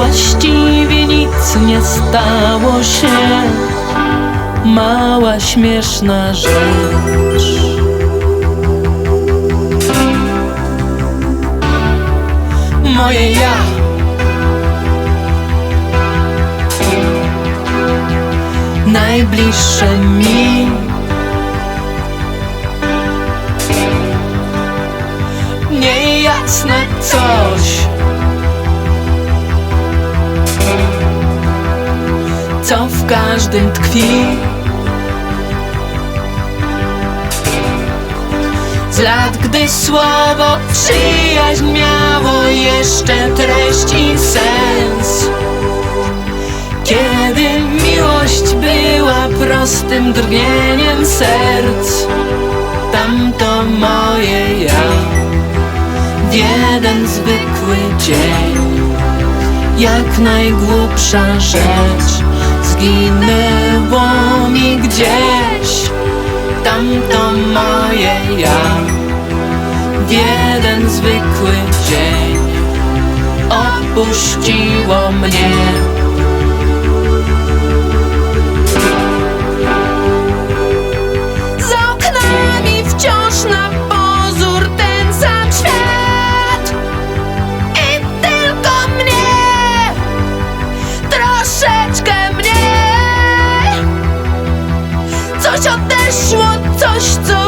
właściwie nic nie stało się. Mała śmieszna rzecz. Moje ja. Najbliższe mi. Niejasne coś. Co w każdym tkwi. Z lat, gdy słowo przyjaźń miało jeszcze treść i sens. Kiedy miłość była prostym drgnieniem serc, tamto moje ja w jeden zwykły dzień jak najgłupsza rzecz zginęło mi gdzieś. Tamto moje ja. W jeden zwykły dzień opuściło mnie troszeczkę mnie